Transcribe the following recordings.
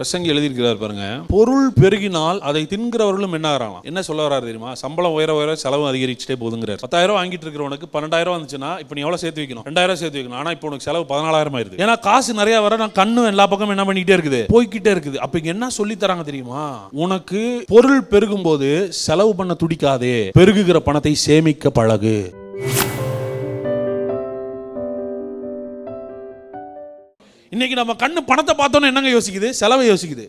பிரசங்கி எழுதியிருக்கிறார் பாருங்க. பொருள் பெருகினால் அதை தின்கிறவர்களும் என்ன ஆகலாம் என்ன சொல்ல வராரு தெரியுமா? சம்பளம் உயர உயர செலவு அதிகரிச்சுட்டே போதுங்கிறார் பத்தாயிரம் வாங்கிட்டு இருக்கிறவனுக்கு பன்னெண்டாயிரம் வந்துச்சுன்னா இப்போ நீ எவ்வளவு சேர்த்து வைக்கணும்? ரெண்டாயிரம் சேர்த்து வைக்கணும். ஆனா இப்போ உனக்கு செலவு பதினாலாயிரம் ஆயிருது. ஏன்னா காசு நிறைய வர நான் கண்ணு எல்லா பக்கமும் என்ன பண்ணிக்கிட்டே இருக்குது? போய்க்கிட்டே இருக்குது. அப்ப இங்க என்ன சொல்லி தராங்க தெரியுமா? உனக்கு பொருள் பெருகும் போது செலவு பண்ண துடிக்காதே. பெருகுகிற பணத்தை சேமிக்க பழகு. இன்னைக்கு நம்ம கண்ணு பணத்தை பார்த்தோன்னே என்னங்க யோசிக்குது? செலவை யோசிக்குது.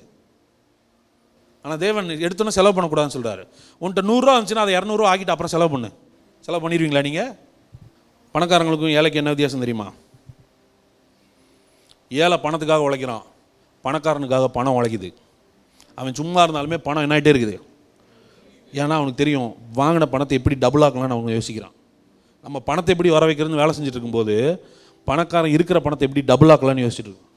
ஆனால் தேவன் எடுத்தோன்னே செலவு பண்ணக்கூடாதுன்னு சொல்றாரு. உன்ட்ட நூறுரூவா இருந்துச்சுன்னா அதை இரநூறுவா ஆக்கிட்டு அப்புறம் செலவு பண்ணு. செலவு பண்ணிடுவீங்களா நீங்கள் பணக்காரங்களுக்கும் ஏழைக்கு என்ன வித்தியாசம் தெரியுமா? ஏழை பணத்துக்காக உழைக்கிறான். பணக்காரனுக்காக பணம் உழைக்குது. அவன் சும்மா இருந்தாலுமே பணம் என்னாயிட்டே இருக்குது? ஏன்னா அவனுக்கு தெரியும் வாங்கின பணத்தை எப்படி டபுள் ஆக்கலாம்னு அவங்க யோசிக்கிறான். நம்ம பணத்தை எப்படி வர வைக்கிறதுன்னு வேலை செஞ்சுட்டு இருக்கும்போது பணக்காரன் இருக்கிற பணத்தை எப்படி டபுள் ஆக்கலாம்னு யோசிச்சுட்டு இருக்கோம்.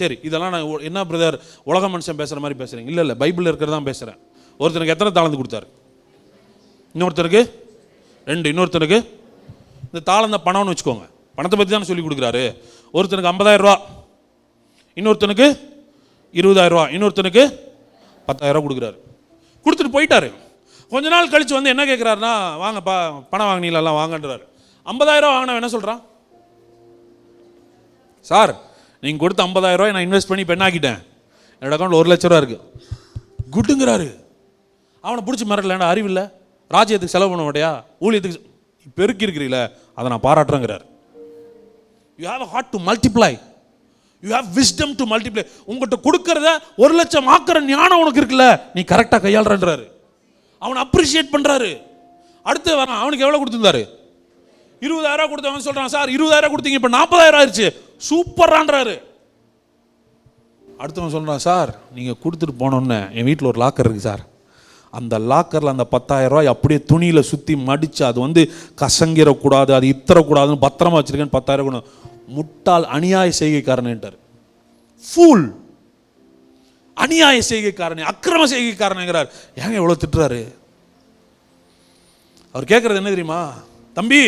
சரி இதெல்லாம் நான் என்ன பிரதர் உலக மனுஷன் பேசுகிற மாதிரி பேசுகிறேன் இல்லை இல்லை பைபிளில் இருக்கிறதான் பேசுகிறேன் ஒருத்தனுக்கு எத்தனை தாளந்து கொடுத்தாரு? இன்னொருத்தருக்கு ரெண்டு இன்னொருத்தனுக்கு? இந்த தாளந்த பணம்னு வச்சுக்கோங்க. பணத்தை பற்றி தானே சொல்லி கொடுக்குறாரு. ஒருத்தனுக்கு 50000 ரூபா. இன்னொருத்தனுக்கு 20000 ரூபா. இன்னொருத்தனுக்கு 10000 ரூபா கொடுக்குறாரு. கொடுத்துட்டு போயிட்டாரு. கொஞ்ச நாள் கழித்து வந்து என்ன கேட்குறாருன்னா வாங்கப்பா பணம் வாங்கினீங்களா? வாங்கன்றாரு. 50000 ரூபா வாங்கினவன் என்ன சொல்கிறான் சார் நீங்கள் கொடுத்த 50000 ரூபாய் நான் இன்வெஸ்ட் பண்ணி பெண்ணாக்கிட்டேன். என்னோட அக்கௌண்ட் ஒரு லட்ச ரூபா இருக்குது குட்டுங்கிறாரு. அவனை பிடிச்சி மிரட்டல அறிவில்லை ராஜ்யத்துக்கு செலவு பண்ண மாட்டியா? ஊழியத்துக்கு பெருக்கி இருக்கிறீங்களே அதை நான் பாராட்டுறேங்கிறார். You have a heart to multiply you have wisdom to multiply உங்கள்கிட்ட கொடுக்கறத ஒரு லட்சம் ஆக்கிற ஞானம் உனக்கு இருக்குல்ல? நீ கரெக்டாக கையாளுறன்றாரு. அவனை அப்ரிஷியேட் பண்ணுறாரு அடுத்து வரான் அவனுக்கு எவ்வளோ கொடுத்துருந்தாரு? இருபதாயிரம் கொடுத்தவன் சொல்கிறான் சார் இருபதாயிரம் கொடுத்தீங்க இப்போ நாற்பதாயிரம் ஆயிடுச்சு சூப்பரான்றாரு அடுத்தவன் சொல்கிறான் சார் நீங்கள் கொடுத்துட்டு போனோன்னே என் வீட்டில் ஒரு லாக்கர் இருக்குது சார். அந்த லாக்கரில் அந்த 10000 ரூபாய் அப்படியே துணியில் சுற்றி மடித்து அது வந்து கசங்கிடக்கூடாது அது இத்தரக்கூடாதுன்னு பத்திரமா வச்சுருக்கேன்னு பத்தாயிரம் கூட முட்டாள் அநியாய செய்கைக்காரன்ட்டார் ஃபூல் அநியாய செய்கைக்காரனே அக்கிரம செய்கைக்காரனுங்கிறார். ஏங்க எவ்வளோ திட்டுறாரு? அவர் கேட்குறது என்ன தெரியுமா? தம்பி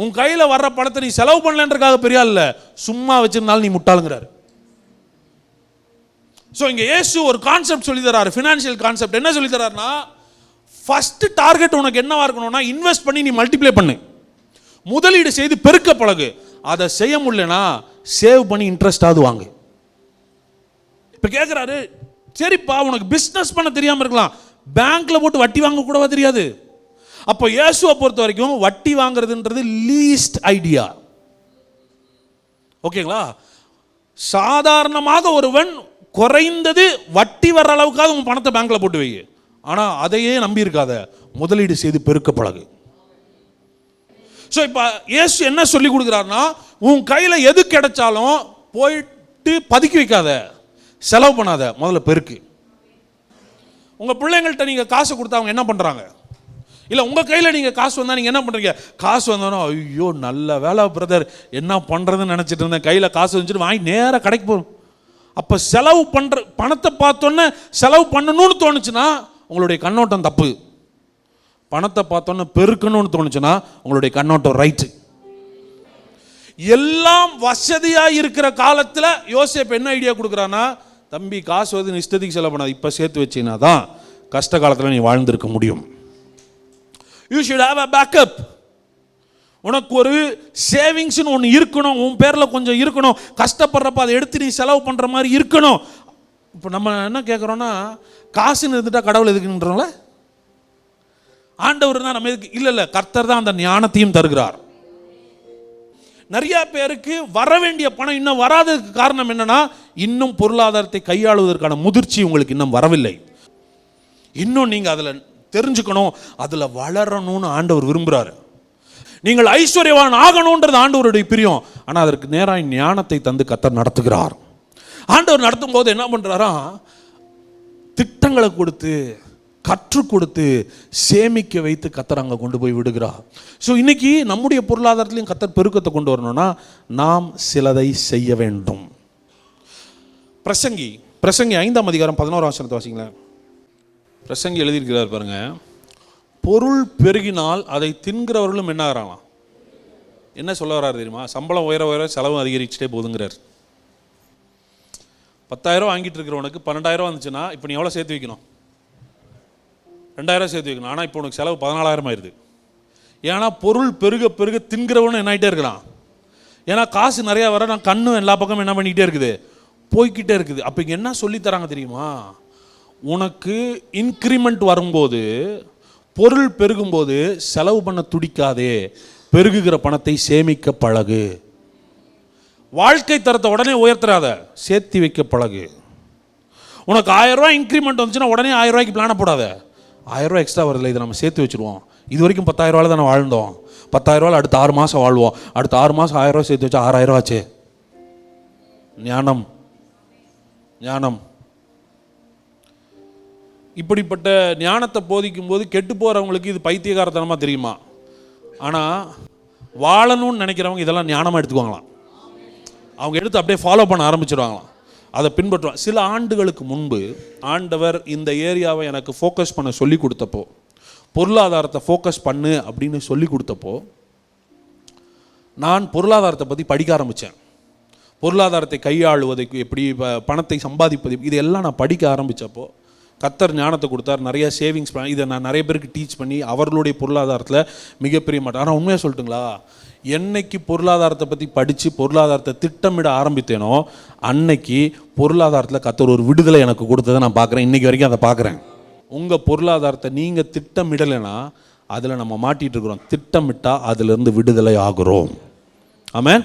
உன் கையில் வர்ற பணத்தை நீ செலவு பண்ணலன்றக்காக பெரிய இல்ல. சும்மா வச்சிருந்தாலும் நீ முட்டாளுங்கிறாரு. ஸோ இங்கே ஏசு ஒரு கான்செப்ட் சொல்லி தராரு ஃபினான்ஷியல் கான்செப்ட் என்ன சொல்லி தராருன்னா ஃபர்ஸ்ட் டார்கெட் உனக்கு என்னவா இருக்கணும்னா இன்வெஸ்ட் பண்ணி நீ மல்டிப்ளை பண்ணு. முதலீடு செய்து பெருக்க பழகு. அதை செய்ய முடியலனா சேவ் பண்ணி இன்ட்ரெஸ்டாவது வாங்கு. இப்போ கேட்குறாரு சரிப்பா உனக்கு பிஸ்னஸ் பண்ண தெரியாமல் இருக்கலாம். பேங்க்ல போட்டு வட்டி வாங்க கூடவா தெரியாது. அப்போ இயேசுவை பொறுத்த வரைக்கும் வட்டி வாங்குறதுன்றது லீஸ்ட் ஐடியா ஓகேங்களா? சாதாரணமாக ஒருவன் குறைந்தது வட்டி வர்ற அளவுக்காவது உன் பணத்தை பேங்க்ல போட்டு வை. ஆனால் அதையே நம்பியிருக்காத. முதலீடு செய்து பெருக்க பழகு. ஸோ இப்போ இயேசு என்ன சொல்லி கொடுக்குறாருன்னா உன் கையில் எது கிடைச்சாலும் போயிட்டு பதுக்கி வைக்காத. செலவு பண்ணாத. முதல்ல பெருக்கு. உங்கள் பிள்ளைங்கள்ட்ட நீங்கள் காசு கொடுத்தா அவங்க என்ன பண்ணுறாங்க இல்லை உங்கள் கையில் நீங்கள் காசு வந்தால் நீங்கள் என்ன பண்ணுறீங்க காசு வந்தோன்னா ஐயோ நல்ல வேலை பிரதர் என்ன பண்ணுறதுன்னு நினச்சிட்டு இருந்தேன். கையில் காசு வந்துட்டு வாங்கி நேராக கடைக்கு போகும் அப்போ செலவு பண்ணுற பணத்தை பார்த்தோன்னே செலவு பண்ணணும்னு தோணுச்சுன்னா உங்களுடைய கண்ணோட்டம் தப்பு. பணத்தை பார்த்தோன்னே பெருக்கணும்னு தோணுச்சுன்னா உங்களுடைய கண்ணோட்டம் ரைட்டு எல்லாம் வசதியாக இருக்கிற காலத்தில் யோசேப் என்ன ஐடியா கொடுக்குறான்னா தம்பி காசு வந்து நிஷ்டத்துக்கு இஷ்டத்துக்கு செலவு பண்ணாது. இப்போ சேர்த்து வச்சினா தான் கஷ்ட காலத்தில் நீ வாழ்ந்திருக்க முடியும். You should have a backup உனக்கு ஒரு சேவிங்ஸ்னு ஒன்று இருக்கணும். உன் பேரில் கொஞ்சம் இருக்கணும். கஷ்டப்படுறப்ப அதை எடுத்து நீ செலவு பண்ணுற மாதிரி இருக்கணும். இப்போ நம்ம என்ன கேட்குறோன்னா காசுன்னு இருந்துட்டா கடவுள் எதுக்குன்றோம்ல? ஆண்டவர் தான் நம்ம எதுக்கு இல்லை இல்லை கர்த்தர் தான் அந்த ஞானத்தையும் தருகிறார். நிறைய பேருக்கு வர வேண்டிய பணம் இன்னும் வராததுக்கு காரணம் என்னன்னா இன்னும் பொருளாதாரத்தை கையாளுவதற்கான முதிர்ச்சி உங்களுக்கு இன்னும் வரவில்லை. இன்னும் நீங்கள் அதில் தெரிஞ்சுக்கணும் அதில் வளரணும்னு ஆண்டவர் விரும்புகிறாரு நீங்கள் ஐஸ்வர்யவான் ஆகணுன்றது ஆண்டவருடைய பிரியம் ஆனால் அதற்கு நேராக ஞானத்தை தந்து கத்தர் நடத்துகிறார். ஆண்டவர் நடத்தும் போது என்ன பண்ணுறாரா திட்டங்களை கொடுத்து கற்றுக் கொடுத்து சேமிக்க வைத்து கத்தர் அங்கே கொண்டு போய் விடுகிறார். ஸோ இன்னைக்கு நம்முடைய பொருளாதாரத்திலையும் கத்தர் பெருக்கத்தை கொண்டு வரணும்னா நாம் சிலதை செய்ய வேண்டும். பிரசங்கி பிரசங்கி ஐந்தாம் அதிகாரம் பதினோரு வசனத்தை வாசிங்களேன். பிரசங்கி எழுதியிருக்கிறார் பாருங்க. பொருள் பெருகினால் அதை தின்கிறவர்களும் என்ன ஆகிறாங்களாம்? என்ன சொல்ல வர்றாரு தெரியுமா? சம்பளம் உயர உயர செலவு அதிகரிச்சுட்டே போதுங்கிறார் பத்தாயிரம் வாங்கிட்டு இருக்கிறவனுக்கு பன்னெண்டாயிரம் வந்துச்சுன்னா இப்போ நீ எவ்வளோ சேர்த்து வைக்கணும்? ரெண்டாயிரம் சேர்த்து வைக்கணும். ஆனால் இப்போ உனக்கு செலவு பதினாலாயிரம் ஆயிடுது ஏன்னா பொருள் பெருக பெருக தின்கிறவனும் என்ன ஆகிட்டே இருக்கிறான் ஏன்னா காசு நிறையா வர நான் கண்ணும் எல்லா பக்கமும் என்ன பண்ணிக்கிட்டே இருக்குது? போய்கிட்டே இருக்குது. அப்போ இங்கே என்ன சொல்லித்தராங்க தெரியுமா? உனக்கு இன்க்ரிமெண்ட் வரும்போது பொருள் பெருகும்போது செலவு பண்ண துடிக்காதே. பெருகுகிற பணத்தை சேமிக்க பழகு. வாழ்க்கை தரத்தை உடனே உயர்த்துறாத சேர்த்தி வைக்க பழகு. உனக்கு ஆயிரம் ரூபாய் இன்க்ரிமெண்ட் வந்துச்சுன்னா உடனே ஆயிரம் ரூபாய்க்கு பிளான போடாத. ஆயிரம் ரூபாய் எக்ஸ்ட்ரா வருதுல இதை நம்ம சேர்த்து வச்சுருவோம். இது வரைக்கும் பத்தாயிரம் ரூபாயில் தானே வாழ்ந்தோம். பத்தாயிரம் ரூபாயில் அடுத்த ஆறு மாதம் வாழ்வோம். அடுத்த ஆறு மாதம் ஆயிரம் ரூபாய் சேர்த்து வச்சா ஆறாயிரம் ரூபா ஞானம். ஞானம். இப்படிப்பட்ட ஞானத்தை போதிக்கும் போது கெட்டு போகிறவங்களுக்கு இது பைத்தியகாரத்தனமாக தெரியுமா? ஆனால் வாழணும்னு நினைக்கிறவங்க இதெல்லாம் ஞானமாக எடுத்துக்குவாங்களாம். அவங்க எடுத்து அப்படியே ஃபாலோ பண்ண ஆரம்பிச்சிடுவாங்களாம் அதை பின்பற்றுவாங்க. சில ஆண்டுகளுக்கு முன்பு ஆண்டவர் இந்த ஏரியாவை எனக்கு ஃபோக்கஸ் பண்ண சொல்லி கொடுத்தப்போ பொருளாதாரத்தை ஃபோக்கஸ் பண்ணு அப்படின்னு சொல்லி கொடுத்தப்போ நான் பொருளாதாரத்தை பற்றி படிக்க ஆரம்பித்தேன் பொருளாதாரத்தை கையாளுவதற்கு எப்படி ப- பணத்தை சம்பாதிப்பது இது எல்லாம் நான் படிக்க ஆரம்பித்தப்போ கத்தர் ஞானத்தை கொடுத்தார். நிறைய சேவிங்ஸ் பண்ண இதை நான் நிறைய பேருக்கு டீச் பண்ணி அவர்களுடைய பொருளாதாரத்தில் மிகப்பெரிய மாட்டேன் ஆனால் உண்மையாக சொல்லட்டுங்களா? என்னைக்கு பொருளாதாரத்தை பற்றி படித்து பொருளாதாரத்தை திட்டமிட ஆரம்பித்தேனோ அன்னைக்கு பொருளாதாரத்தில் கத்தர் ஒரு விடுதலை எனக்கு கொடுத்ததை நான் பார்க்குறேன். இன்றைக்கி வரைக்கும் அதை பார்க்குறேன். உங்கள் பொருளாதாரத்தை நீங்கள் திட்டமிடலைன்னா அதில் நம்ம மாட்டிகிட்டு இருக்கிறோம். திட்டமிட்டால் அதிலிருந்து விடுதலை ஆகிறோம். ஆமாம்